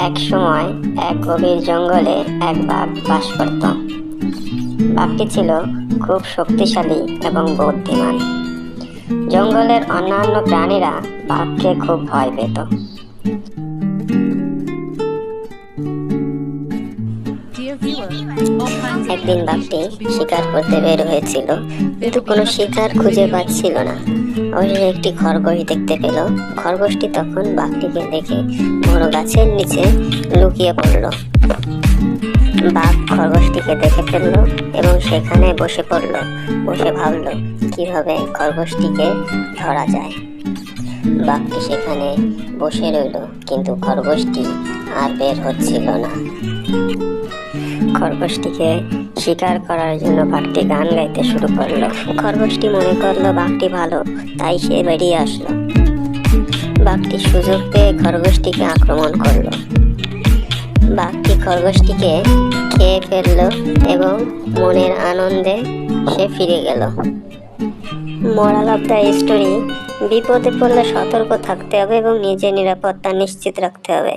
এক সময় এক গভীর জঙ্গলে এক বাঘ বাস করত। বাঘটি ছিল খুব শক্তিশালী এবং বুদ্ধিমান। জঙ্গলের অন্যান্য প্রাণীরা বাঘকে খুব ভয় পেত। একদিন বাঘটি শিকার করতে বের হয়েছিল, কিন্তু কোনো শিকার খুঁজে পাচ্ছিল না। অবশেষে একটি খরগোশ দেখতে পেল। খরগোশটি তখন বাঘটিকে দেখে বড় গাছের নিচে লুকিয়ে পড়ল। বাঘ খরগোশটিকে দেখে ফেলল এবং সেখানে বসে পড়ল। বসে ভাবল, কীভাবে খরগোশটিকে ধরা যায়? বাঘটি সেখানে বসে রইল, কিন্তু খরগোশটি আর বের হচ্ছিল না। খরগোশটিকে শিকার করার জন্য বাঘটি গান গাইতে শুরু করল। খরগোশটি মনে করল বাঘটি ভালো, তাই সে বেরিয়ে আসলো। বাঘটি সুযোগ পেয়ে খরগোশটিকে আক্রমণ করল। বাঘটি খরগোশটিকে খেয়ে ফেলল এবং মনের আনন্দে সে ফিরে গেল। মোরাল অফ দ্য স্টোরি, বিপদে পড়লে সতর্ক থাকতে হবে এবং নিজের নিরাপত্তা নিশ্চিত রাখতে হবে।